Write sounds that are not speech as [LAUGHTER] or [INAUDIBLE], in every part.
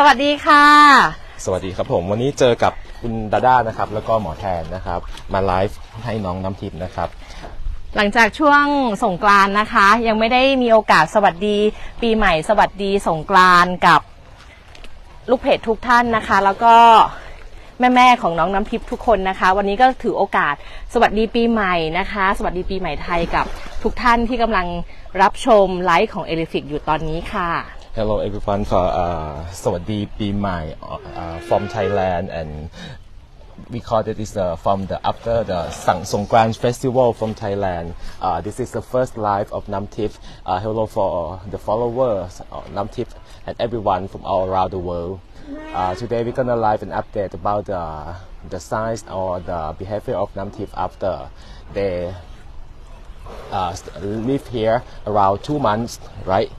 สวัสดีค่ะ สวัสดีครับผม วันนี้เจอกับคุณดาด้านะครับ แล้วก็หมอแทนนะครับ มาไลฟ์ให้น้องน้ำทิพย์นะครับ หลังจากช่วงสงกรานต์นะคะ ยังไม่ได้มีโอกาสสวัสดี ปีใหม่สวัสดีสงกรานต์กับลูกเพจทุกท่านนะคะ แล้วก็แม่ๆของน้องน้ำทิพย์ทุกคนนะคะ วันนี้ก็ถือโอกาสสวัสดีปีใหม่นะคะ สวัสดีปีใหม่ไทยกับทุกท่านที่กำลังรับชมไลฟ์ของเอลิฟิกอยู่ตอนนี้ค่ะ Hello everyone for uh, สวัสดีปีใหม่ uh, from Thailand and we call it is uh, from the after the Sang Songkran festival from Thailand. Uh, this is the first live of Namtip. Uh, hello for the followers of Namtip and everyone from all around the world. Uh, today we're gonna live an update about the the science or the behavior of Namtip after they uh, live here around two months, right?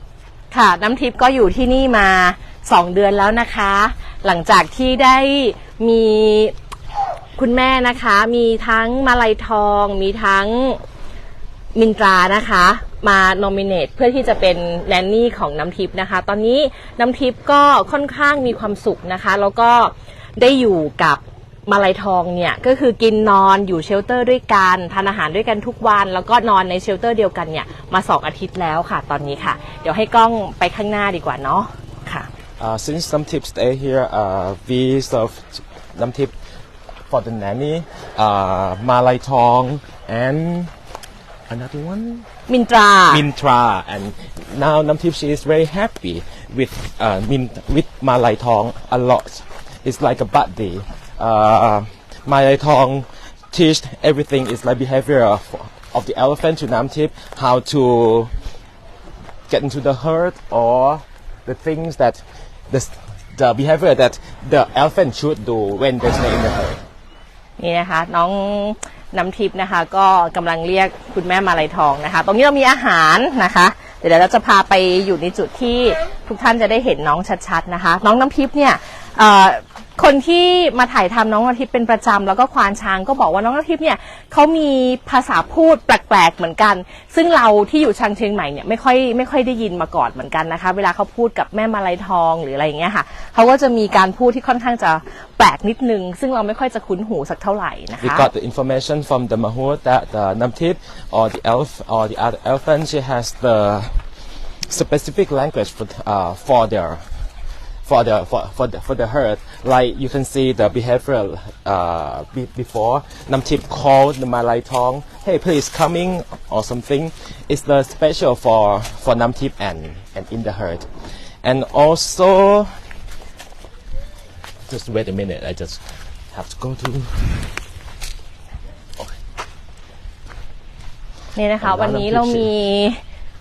ค่ะ น้ำทิพย์ก็อยู่ที่นี่มา 2 เดือนแล้วนะคะ หลังจากที่ได้มีคุณแม่นะคะ มีทั้งมาลัยทอง มีทั้งมินตรานะคะ มาโนมิเนตเพื่อที่จะเป็นแนนนี่ของน้ำทิพย์นะคะ ตอนนี้น้ำทิพย์ก็ค่อนข้างมีความสุขนะคะ แล้วก็ได้อยู่กับ มาลัยทองเนี่ยก็คือกินนอนอยู่เชลเตอร์ด้วยกันทานอาหารด้วยกันทุกวัน แล้วก็นอนในเชลเตอร์เดียวกันเนี่ยมาสองอาทิตย์แล้วค่ะตอนนี้ค่ะ เดี๋ยวให้กล้องไปข้างหน้าดีกว่าเนาะค่ะ Uh, since some tips stay here, uh, we serve some tip for the nanny, uh, Malai Tong, and another one, มินตรา Mintra. And now Namtip she is very happy with uh, Min with Malai Tong a lot. It's like a buddy. Uh, Malai Tong teach everything is like behavior of, of the elephant to Namtip, how to get into the herd or the things that the, the behavior that the elephant should do when they stay in the herd. นี่นะคะน้องน้ำทิพย์นะคะ ก็กำลังเรียกคุณแม่มาลัยทองนะคะ ตรงนี้เรามีอาหารนะคะ เดี๋ยวเราจะพาไปอยู่ในจุดที่ทุกท่านจะได้เห็นน้องชัดๆนะคะ น้องน้ำทิพย์เนี่ย คนที่มาถ่ายทำน้องน้ำทิพย์เป็นประจำแล้วก็ควานช้างก็บอกว่าน้องน้ำทิพย์เนี่ยเขามีภาษาพูดแปลกๆเหมือนกัน ซึ่งเราที่อยู่ชางเชียงใหม่เนี่ยไม่ค่อยไม่ค่อยได้ยินมาก่อนเหมือนกันนะคะ เวลาเขาพูดกับแม่มาลัยทองหรืออะไรอย่างเงี้ยค่ะเขาก็จะมีการพูดที่ค่อนข้างจะแปลกนิดนึง ซึ่งเราไม่ค่อยจะคุ้นหูสักเท่าไหร่นะคะ We got the information from the Mahur that the Namtip or the elf or the other elephant she has the specific language for uh, for their for the for, for the for the herd. Like you can see the behavior uh, be, before Namtip called the Malay Tong, hey please coming or something. It's the special for for Namtip and and in the herd, and also just wait a minute. I just have to go to. นี่นะคะ เอาละ วันนี้ น้ำพริก เรามี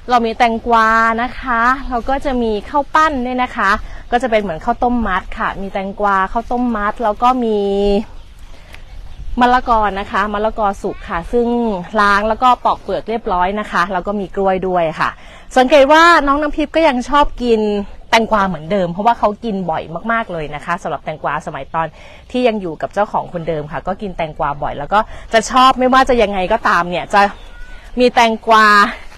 เรามีแตงกวานะคะเราก็จะมีข้าวปั้นเนี่ยนะคะ ก็จะเป็นเหมือนข้าวต้มมัดค่ะ มีแตงกวาข้าวต้มมัด แล้วก็มีมะละกอนะคะมะละกอสุกค่ะ ซึ่งล้างแล้วก็ปอกเปลือกเรียบร้อยนะคะ แล้วก็มีกล้วยด้วยค่ะ สังเกตว่าน้องน้ำพริบก็ยังชอบกินแตงกวาเหมือนเดิม เพราะว่าเขากินบ่อยมากๆเลยนะคะสำหรับแตงกวาสมัยตอนที่ยังอยู่กับเจ้าของคนเดิมค่ะ ก็กินแตงกวาบ่อย แล้วก็จะชอบไม่ว่าจะยังไงก็ตามเนี่ยจะมีแตงกวา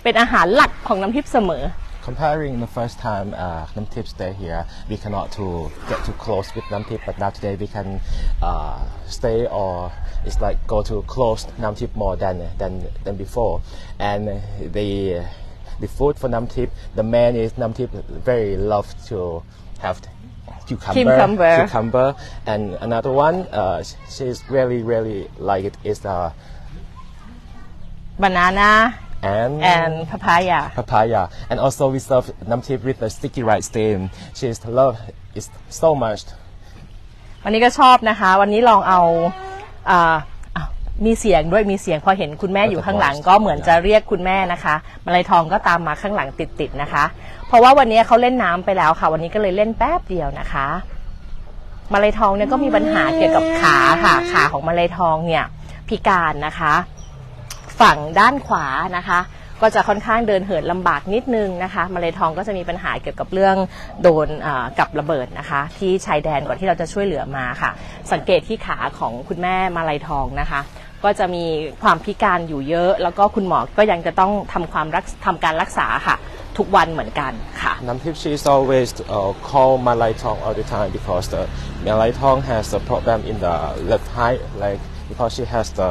เป็นอาหารหลักของน้ำพริบเสมอ Comparing the first time uh, Namtip stay here, we cannot to get too close with Namtip, but now today we can uh, stay or it's like go to close Namtip more than than than before. And the the food for Namtip, the man is Namtip very love to have cucumber, Cucumber. cucumber, and another one uh, she's really really like it is uh, banana and and papaya papaya, and also we serve namtip with the sticky rice steam. She's love it so much. วันนี้ก็ชอบนะคะ วันนี้ลองเอาอ่าอ้าวมีเสียงด้วยมีเสียงพอเห็นคุณแม่อยู่ข้างหลัง ก็เหมือนจะเรียกคุณแม่นะคะมาลายทองก็ตามมาข้างหลังติดๆนะคะ เพราะว่าวันนี้เขาเล่นน้ำไปแล้วค่ะ วันนี้ก็เลยเล่นแป๊บเดียวนะคะ มาลายทองเนี่ยก็มีปัญหาเกี่ยวกับขาค่ะ ขาของมาลายทองเนี่ยพิการนะคะ ฝั่งด้านขวานะคะ ก็จะค่อนข้างเดินเหินลำบากนิดนึงนะคะมาเลยทองก็จะมีปัญหาเกี่ยวกับเรื่องโดนอ่ากับระเบิดนะคะ ที่ชายแดนก่อนที่เราจะช่วยเหลือมาค่ะ สังเกตที่ขาของคุณแม่มาลัยทองนะคะ ก็จะมีความพิการอยู่เยอะ แล้วก็คุณหมอก็ยังจะต้องทำความรักทำการรักษาค่ะ ทุกวันเหมือนกันค่ะ Namtip, she's always uh, call Malay Tong all the time because the Malay Tong has a problem in the left eye, like because she has the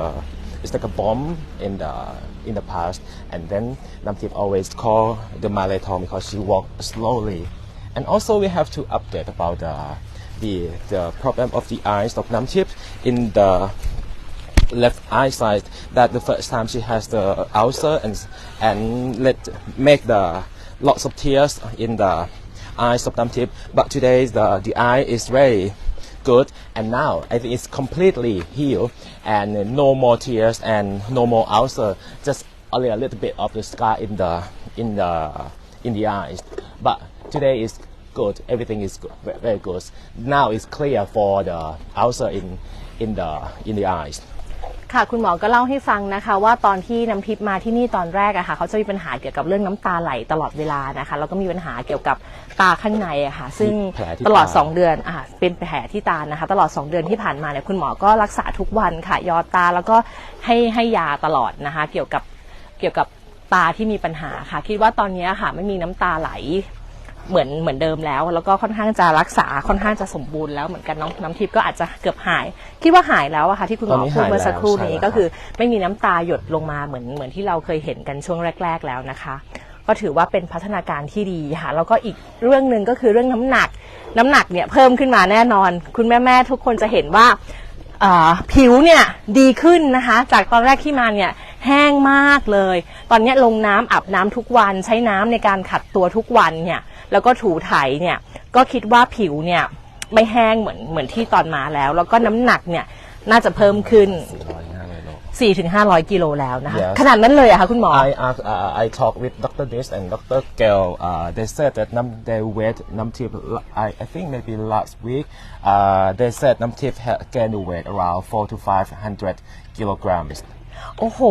it's like a bomb in the in the past, and then Namtip always call the Malay Tong because she walk slowly, and also we have to update about the the the problem of the eyes of Namtip in the left eye side that the first time she has the ulcer and and let make the lots of tears in the eyes of Namtip. But today the the eye is very good and now I think it's completely healed and no more tears and no more ulcer. Just only a little bit of the scar in the in the in the eyes. But today is good. Everything is good, very good. Now it's clear for the ulcer in in the in the eyes. ค่ะคุณหมอก็เล่าให้ฟังนะคะว่าตอนที่น้ำทิพย์มาที่นี่ตอนแรกอะค่ะเขาจะมีปัญหาเกี่ยวกับเรื่องน้ำตาไหลตลอดเวลานะคะแล้วก็มีปัญหาเกี่ยวกับ ตาข้างในอะค่ะซึ่งแผลที่ตลอด ตา 2 เดือนอะเป็นแผลที่ตานะคะ ตลอด 2 เดือนที่ผ่านมาเนี่ยคุณหมอก็รักษาทุกวันค่ะยอดตาแล้วก็ให้ให้ยาตลอดนะคะ เกี่ยวกับเกี่ยวกับตาที่มีปัญหาค่ะ คิดว่าตอนนี้ค่ะ ไม่มีน้ำตาไหลเหมือนเหมือนเดิมแล้ว แล้วก็ค่อนข้างจะรักษาค่อนข้างจะสมบูรณ์แล้วเหมือนกันน้องน้ำทิพย์ก็อาจจะเกือบหาย คิดว่าหายแล้วอะค่ะที่คุณหมตออนนี้พูดเมื่อหายแล้วสักครู่นี้ใช่แล้ว ก็คือ ไม่มีน้ำตาหยดลงมาเหมือนเหมือนที่เราเคยเห็นกันช่วงแรก ๆแล้วนะคะ ก็ถือว่าเป็นพัฒนาการที่ดีค่ะแล้วก็อีกเรื่องหนึ่งก็คือเรื่องน้ำหนัก น้ำหนักเนี่ยเพิ่มขึ้นมาแน่นอน คุณแม่ๆทุกคนจะเห็นว่าผิวเนี่ยดีขึ้นนะคะ จากตอนแรกที่มาเนี่ยแห้งมากเลย ตอนนี้ลงน้ำอาบน้ำทุกวันใช้น้ำในการขัดตัวทุกวันเนี่ยแล้วก็ถูไถเนี่ยก็คิดว่าผิวเนี่ยไม่แห้งเหมือนเหมือนที่ตอนมาแล้ว แล้วก็น้ำหนักเนี่ยน่าจะเพิ่มขึ้น 4-500 กิโลแล้วนะคะ Yes. ขนาดนั้นเลยอะคะคุณหมอ I asked, uh, I talked with Dr. Nis and Dr. Gale. Uh, they said that num they weight Namtip. I, I think maybe last week. Uh, they said Namtip had gained weight around four to five hundred kilograms. โอ้โห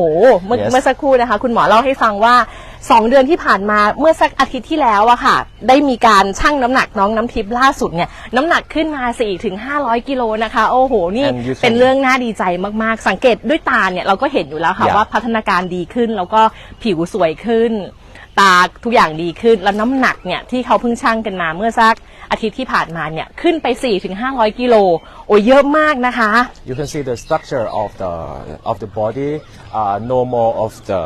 เมื่อ Yes. เมื่อสักครู่นะคะ คุณหมอเล่าให้ฟังว่า 2 เดือนที่ผ่านมาเมื่อสักอาทิตย์ที่แล้วอะค่ะ ได้มีการชั่งน้ำหนักน้องน้ำทิพย์ล่าสุดเนี่ยน้ำหนักขึ้นมา4ถึง500 กิโลนะคะ โอ้โห นี่ And you can- เป็นเรื่องน่าดีใจมากๆ สังเกตด้วยตาเนี่ยเราก็เห็นอยู่แล้วค่ะ Yeah. ว่าพัฒนาการดีขึ้นแล้วก็ผิวสวยขึ้น ตาทุกอย่างดีขึ้น แล้วน้ำหนักเนี่ยที่เขาเพิ่งชั่งกันมาเมื่อสักอาทิตย์ที่ผ่านมาเนี่ยขึ้นไป4ถึง500 กิโลโอ้ยเยอะมากนะคะ You can see the structure of the of the body. Uh, no more of the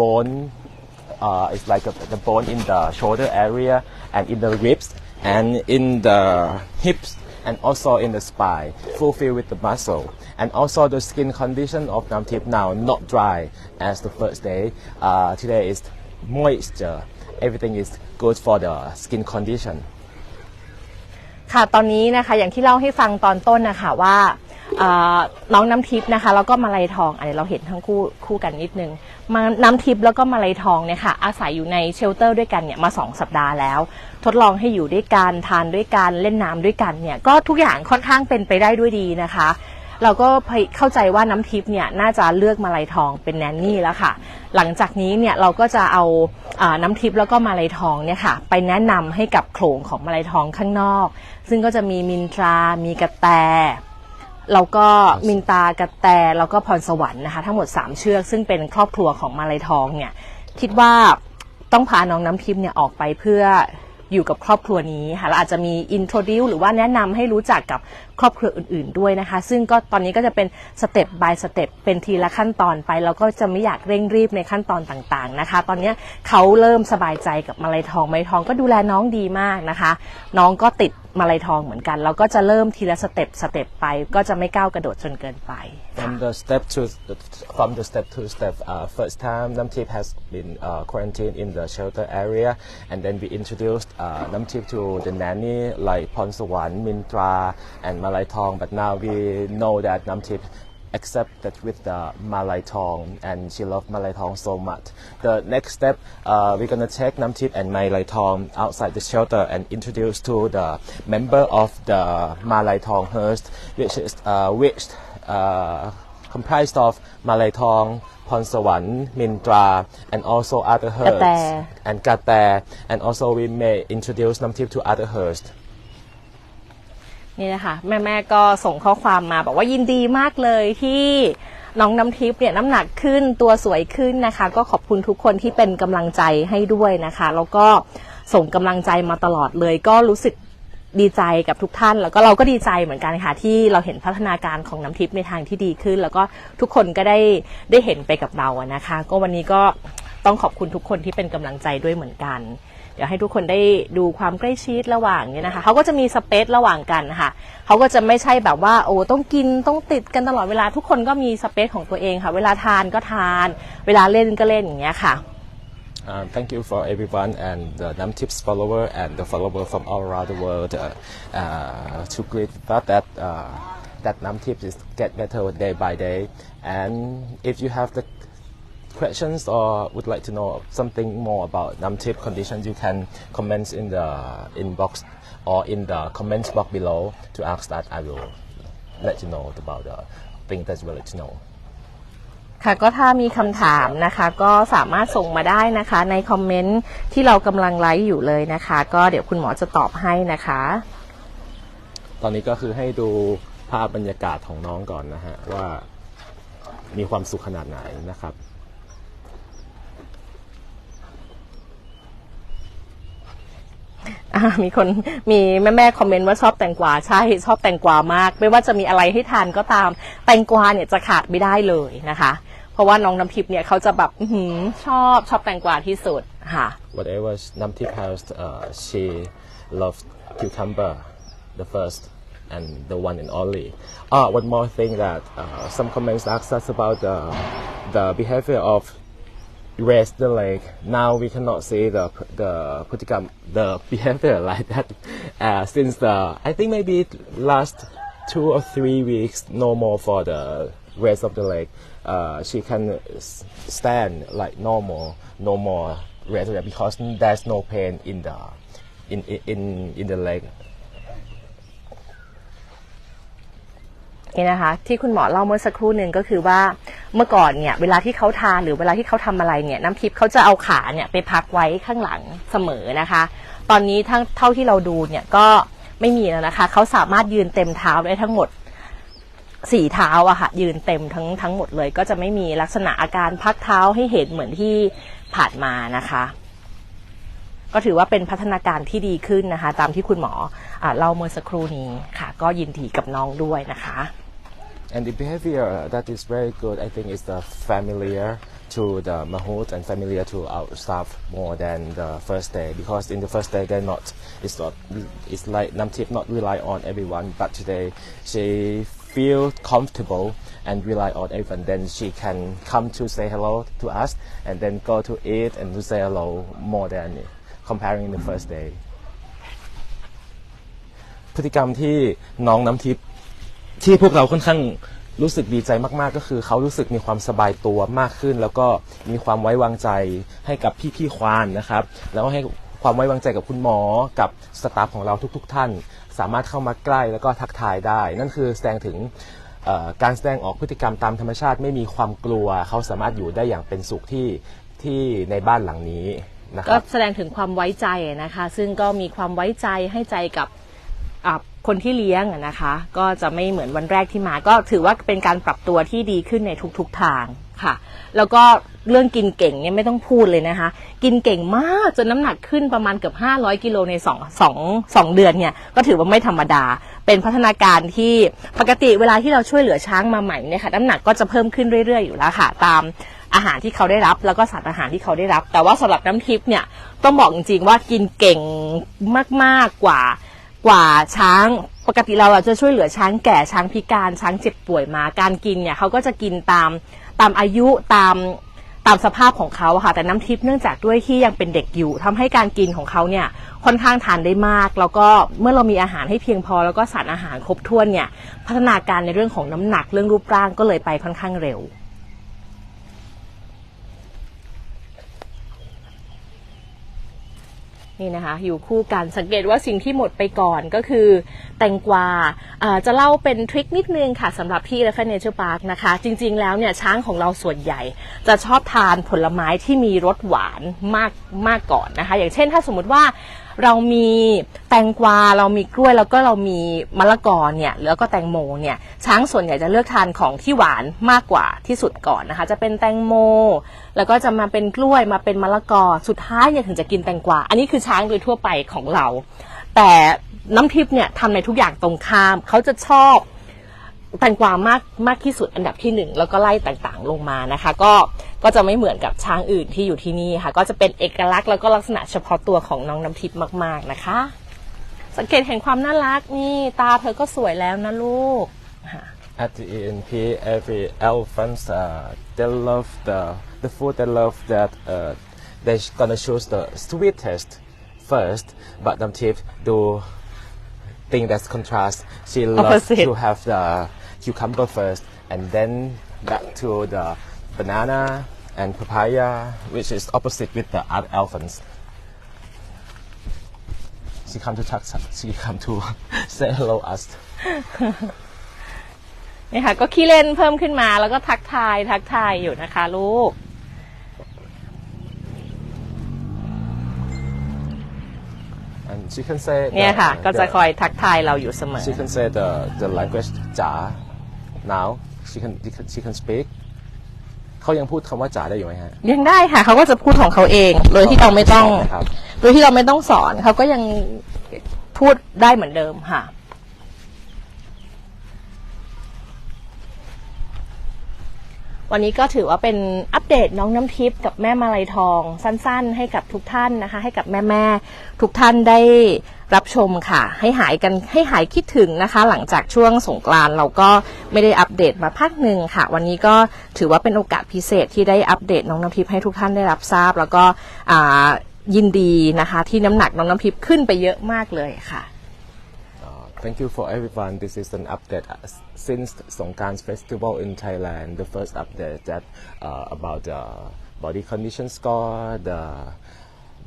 bone. Uh, it's like a, the bone in the shoulder area and in the ribs and in the hips and also in the spine, fulfilled with the muscle. And also the skin condition of Namtip now not dry as the first day. Uh, today is moisture. Everything is good for the skin condition. ค่ะตอนนี้นะคะอย่างที่เล่าให้ฟังตอนต้นนะคะว่าล่อน้องน้ำทิพย์นะคะแล้วก็มาลัยทองอันนี้เราเห็นทั้งคู่คู่กันนิดนึงมาน้ำทิพย์แล้วก็มาลัยทองเนี่ยค่ะอาศัยอยู่ในเชลเตอร์ด้วยกันเนี่ยมาสองสัปดาห์แล้ว ทดลองให้อยู่ด้วยกันทานด้วยกันเล่นน้ำด้วยกันเนี่ยก็ทุกอย่างค่อนข้างเป็นไปได้ด้วยดีนะคะ เราก็เข้าใจว่าน้ำทิพย์เนี่ยน่าจะเลือกมาลัยทองเป็นแนนนี่แล้วค่ะ หลังจากนี้เนี่ยเราก็จะเอาอน้ำทิพย์แล้วก็มาลัยทองเนี่ยค่ะไปแนะนำให้กับโขลงของมาลัยทองข้างนอก ซึ่งก็จะมีมินตรา มีกระแตแล้วก็มินตากระแตแล้วก็พรสวรรค์นะคะ ทั้งหมด 3 เชือก ซึ่งเป็นครอบครัวของมาลัยทองเนี่ยคิดว่าต้องพาน้องน้ำทิพย์เนี่ยออกไปเพื่อ อยู่กับครอบครัวนี้ค่ะเราอาจจะมีอินโทรดิวหรือว่าแนะนำให้รู้จักกับครอบครัวอื่น ๆ ด้วยนะคะ ซึ่งก็ตอนนี้ก็จะเป็นสเต็ป by สเต็ปเป็นทีละขั้นตอนไป แล้วก็จะไม่อยากเร่งรีบในขั้นตอนต่าง ๆ นะคะ ตอนนี้เขาเริ่มสบายใจกับมาลัยทองมาลัยทองก็ดูแลน้องดีมากนะคะ น้องก็ติด มาลัยทองเหมือนกัน เราก็จะเริ่มทีละสเต็ปสเต็ปไป ก็จะไม่ก้าวกระโดดจนเกินไป From the step to from the step to step, uh, first time Namtip has been uh, quarantined in the shelter area, and then we introduced uh, Namtip to the nanny like Ponsawan, Mintra, and Malay Tong. But now we know that Namtip Namtip that with the Malay Tong, and she loved Malay Tong so much. The next step, uh, we're gonna take Namtip and Malay Tong outside the shelter and introduce to the member of the Malay Tong herd, which is uh, which uh, comprised of Malay Tong, Ponsawan, Mindra, and also other herds. And Kate. And also we may introduce Namtip to other herds. นี่นะคะแม่ๆก็ส่งข้อความมาบอกว่ายินดีมากเลยที่น้องน้ำทิพย์เนี่ยน้ำหนักขึ้นตัวสวยขึ้นนะคะ ก็ขอบคุณทุกคนที่เป็นกำลังใจให้ด้วยนะคะ แล้วก็ส่งกำลังใจมาตลอดเลย ก็รู้สึกดีใจกับทุกท่าน แล้วก็เราก็ดีใจเหมือนกันค่ะที่เราเห็นพัฒนาการของน้ำทิพย์ในทางที่ดีขึ้น แล้วก็ทุกคนก็ได้ได้เห็นไปกับเราอะนะคะ ก็วันนี้ก็ต้องขอบคุณทุกคนที่เป็นกำลังใจด้วยเหมือนกัน เดี๋ยวให้ทุกคนได้ดูความใกล้ชิดระหว่างเนี่ยนะคะเขาก็จะมีสเปซระหว่างกันค่ะเขาก็จะไม่ใช่แบบว่าโอ้ต้องกินต้องติดกันตลอดเวลาทุกคนก็มีสเปซของตัวเองค่ะ เวลาทานก็ทาน เวลาเล่นก็เล่นอย่างเงี้ยค่ะ Um, thank you for everyone and the Namtips follower and the follower from all around the world uh, uh, to greet about that uh, that Namtips is get better day by day. And if you have the questions or would like to know something more about Namtip conditions, you can comment in the inbox or in the comments box below to ask that. I will let you know about the thing that you would like to know. ค่ะก็ถ้ามีคำถามนะคะก็สามารถส่งมาได้นะคะในคอมเมนต์ที่เรากำลังไลฟ์อยู่เลยนะคะ ก็เดี๋ยวคุณหมอจะตอบให้นะคะ ตอนนี้ก็คือให้ดูภาพบรรยากาศของน้องก่อนนะฮะว่ามีความสุขขนาดไหนนะครับ อ่า มีคนมีแม่แม่คอมเมนต์ว่าชอบแตงกวาใช่ชอบแตงกวามาก ไม่ว่าจะมีอะไรให้ทานก็ตาม แตงกวาเนี่ยจะขาดไม่ได้เลยนะคะ เพราะว่าน้องน้ำทิพย์เนี่ยเขาจะแบบอชอบชอบแตงกวาที่สุดค่ะ whatever Namtip has uh, she loves cucumber the first and the one and only ah one more thing that uh, some comments asked us about the the behavior of raise the leg. Now we cannot see the the putikam the [LAUGHS] behavior like that uh, since the I think maybe last two or three weeks no more for the rest of the leg. Uh, she can stand like normal, no more because there's no pain in the in in, in the leg. นี่นะคะ ที่คุณหมอเล่าเมื่อสักครู่หนึ่งก็คือว่าเมื่อก่อนเนี่ยเวลาที่เขาทานหรือเวลาที่เขาทำอะไรเนี่ยน้ำทิพย์เขาจะเอาขาเนี่ยไปพักไว้ข้างหลังเสมอนะคะ ตอนนี้ทั้งเท่าที่เราดูเนี่ยก็ไม่มีแล้วนะคะเขาสามารถยืนเต็มเท้าได้ทั้งหมดสี่เท้าอะค่ะยืนเต็มทั้งทั้งหมดเลย ก็จะไม่มีลักษณะอาการพักเท้าให้เห็นเหมือนที่ผ่านมานะคะ ก็ถือว่าเป็นพัฒนาการที่ดีขึ้นนะคะ ตามที่คุณหมออเล่าเมื่อสักครู่นี้ค่ะ ก็ยินดีกับน้องด้วยนะคะ And the behavior that is very good, I think, is the familiar to the Mahout and familiar to our staff more than the first day because in the first day they're not. It's not. It's like Namtip not rely on everyone, but today she feel comfortable and rely on everyone. Then she can come to say hello to us and then go to eat and to say hello more than comparing the first day. พฤติกรรมที่น้องน้ำทิพย์ ที่พวกเราค่อนข้างรู้สึกดีใจมาก ๆ ก็คือเขารู้สึกมีความสบายตัวมากขึ้น แล้วก็มีความไว้วางใจให้กับพี่ๆควานนะครับ แล้วก็ให้ความไว้วางใจกับคุณหมอกับสตาฟของเราทุก ๆ ท่าน สามารถเข้ามาใกล้แล้วก็ทักทายได้ นั่นคือแสดงถึงเอ่อการแสดงออกพฤติกรรมตามธรรมชาติไม่มีความกลัว เขาสามารถอยู่ได้อย่างเป็นสุขที่ที่ในบ้านหลังนี้นะคก็รับ แสดงถึงความไว้ใจนะคะ ซึ่งก็มีความไว้ใจให้ใจกับอ่า คนที่เลี้ยงนะคะ ก็จะไม่เหมือนวันแรกที่มา ก็ถือว่าเป็นการปรับตัวที่ดีขึ้นในทุกๆทางค่ะ แล้วก็เรื่องกินเก่งเนี่ยไม่ต้องพูดเลยนะคะ กินเก่งมากจนน้ำหนักขึ้นประมาณเกือบ500กิโลใน2 2 2เดือนเนี่ยก็ถือว่าไม่ธรรมดา เป็นพัฒนาการที่ปกติเวลาที่เราช่วยเหลือช้างมาใหม่เนี่ยค่ะน้ำหนักก็จะเพิ่มขึ้นเรื่อยๆอยู่แล้วค่ะ ตามอาหารที่เขาได้รับ แล้วก็สารอาหารที่เขาได้รับ แต่ว่าสำหรับน้ำทิพย์เนี่ยต้องบอกจริงๆว่ากินเก่งมากๆกว่า กว่าช้างปกติเราอะจะช่วยเหลือช้างแก่ช้างพิการช้างเจ็บป่วยมา การกินเนี่ยเขาก็จะกินตามตามอายุตามตามสภาพของเขาค่ะ แต่น้ำทิพย์เนื่องจากด้วยที่ยังเป็นเด็กอยู่ทำให้การกินของเขาเนี่ยค่อนข้างทานได้มาก แล้วก็เมื่อเรามีอาหารให้เพียงพอ แล้วก็สารอาหารครบถ้วนเนี่ยพัฒนาการในเรื่องของน้ำหนักเรื่องรูปร่างก็เลยไปค่อนข้างเร็ว นี่นะคะอยู่คู่กันสังเกตว่าสิ่งที่หมดไปก่อนก็คือ แตงกวาจะเล่าเป็นทริคนิดนึงค่ะสำหรับที่ r e f e n a t u r e Park นะคะ จริง ๆ แล้วเนี่ยช้างของเราส่วนใหญ่ จะชอบทานผลไม้ที่มีรสหวานมากมากก่อนนะคะ อย่างเช่นถ้าสมมติว่า เรามีแตงกวาเรามีกล้วยแล้วก็เรามีมะละกอเนี่ยแล้วก็แตงโมเนี่ยช้างส่วนใหญ่จะเลือกทานของที่หวานมากกว่าที่สุดก่อนนะคะ จะเป็นแตงโม แล้วก็จะมาเป็นกล้วยมาเป็นมะละกอสุดท้ายเนี่ยถึงจะกินแตงกวาอันนี้คือช้างโดยทั่วไปของเรา แต่น้ำทิพย์เนี่ยทำในทุกอย่างตรงข้ามเขาจะชอบ แตงกวามากมากที่สุดอันดับที่หนึ่งแล้วก็ไล่ต่างๆลงมานะคะ ก็ก็จะไม่เหมือนกับช้างอื่นที่อยู่ที่นี่ค่ะ ก็จะเป็นเอกลักษณ์แล้วก็ลักษณะเฉพาะตัวของน้องน้ำทิพย์มาก ๆนะคะ สังเกตเห็นความน่ารักนี่ตาเธอก็สวยแล้วนะลูกค่ะ At the ENP, every elephants uh, they love the the food. They love that uh, they gonna choose the sweetest first, but Namtip do think that's contrast. She loves Opposite. to have the cucumber first, and then back to the banana and papaya, which is opposite with the other elephants. She come to talk. She come to say hello us. นี่ค่ะก็ขี้เล่นเพิ่มขึ้นมาแล้วก็ทักทายทักทายอยู่นะคะลูก And she can say เนี่ย the- ค่ะก็จะ the- คอยทักทายเราอยู่เสมอ She can say the the language จ๋า now she can she can, she can speak เขายังพูดคำว่าจ๋าได้อยู่ไหมฮะยังได้ค่ะเขาก็จะพูดของเขาเอง โดยที่เราไม่ต้องสอนไหมครับ โดยที่เราไม่ต้องสอนเขาก็ยังพูดได้เหมือนเดิมค่ะ วันนี้ก็ถือว่าเป็นอัปเดตน้องน้ำทิพย์กับแม่มาลัยทอง สั้นๆ ให้กับทุกท่านนะคะ ให้กับแม่ๆทุกท่านได้รับชมค่ะ ให้หายกันให้หายคิดถึงนะคะ หลังจากช่วงสงกรานต์เราก็ไม่ได้อัปเดตมาพักหนึ่งค่ะ วันนี้ก็ถือว่าเป็นโอกาสพิเศษที่ได้อัปเดตน้องน้ำทิพย์ให้ทุกท่านได้รับทราบ แล้วก็ยินดีนะคะ ที่น้ำหนักน้องน้ำทิพย์ขึ้นไปเยอะมากเลยค่ะ thank you for everyone. This is an update uh, since Songkran's festival in Thailand. The first update that uh, about the body condition score, the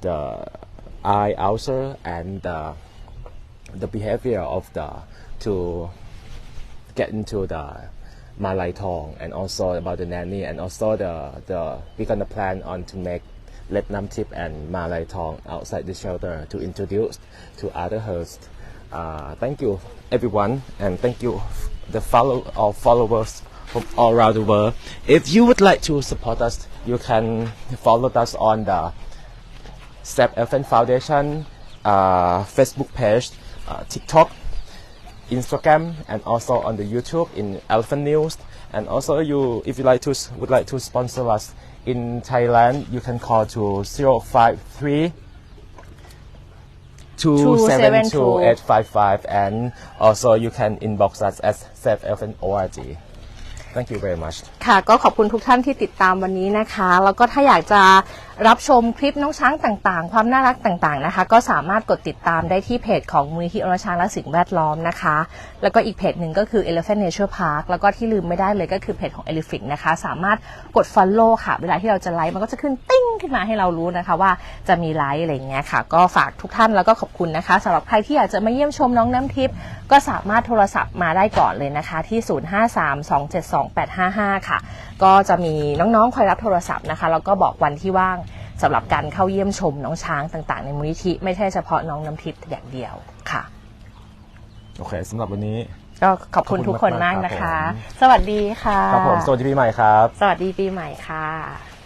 the eye ulcer, and the the behavior of the to get into the Malai Tong and also about the nanny and also the the we're gonna plan on to make Let Nam Tip and Malai Tong outside the shelter to introduce to other hosts. Uh, thank you everyone and thank you the follow all followers from all around the world. If you would like to support us, you can follow us on the Step Elephant Foundation uh, Facebook page, uh, TikTok, Instagram and also on the YouTube in Elephant News. And also, you if you like to would like to sponsor us in Thailand, you can call to 053 272 855 and also you can inbox us at Safe Elephant ORG. Thank you very much. ค่ะก็ขอบคุณทุกท่านที่ติดตามวันนี้นะคะ แล้วก็ถ้าอยากจะรับชมคลิปน้องช้างต่างๆ ความน่ารักต่างๆนะคะ ก็สามารถกดติดตามได้ที่เพจของมูลนิธิอนุช้างและสิ่งแวดล้อมนะคะ แล้วก็อีกเพจหนึ่งก็คือ Elephant Nature Park แล้วก็ที่ลืมไม่ได้เลยก็คือเพจของ Elephant นะคะ สามารถกด Follow ค่ะ เวลาที่เราจะไลฟ์มันก็จะขึ้นติ้งขึ้นมาให้เรารู้นะคะว่าจะมีไลฟ์อะไรอย่างเงี้ยค่ะ ก็ฝากทุกท่านแล้วก็ขอบคุณนะคะสำหรับใครที่อยากจะมาเยี่ยมชมน้องน้ำทิพย์ ก็สามารถโทรศัพท์มาได้ก่อนเลยนะคะที่ 0532722855 ค่ะ ก็จะมีน้องๆคอยรับโทรศัพท์นะคะแล้วก็บอกวันที่ว่างสำหรับการเข้าเยี่ยมชมน้องช้างต่างๆ ในมูลนิธิไม่ใช่เฉพาะน้องน้ำทิพย์อย่างเดียวค่ะ โอเคสำหรับวันนี้ ก็ขอบคุณทุกคนมากนะคะ สวัสดีค่ะครับผมสวัสดีปีใหม่ครับ สวัสดีปีใหม่ค่ะ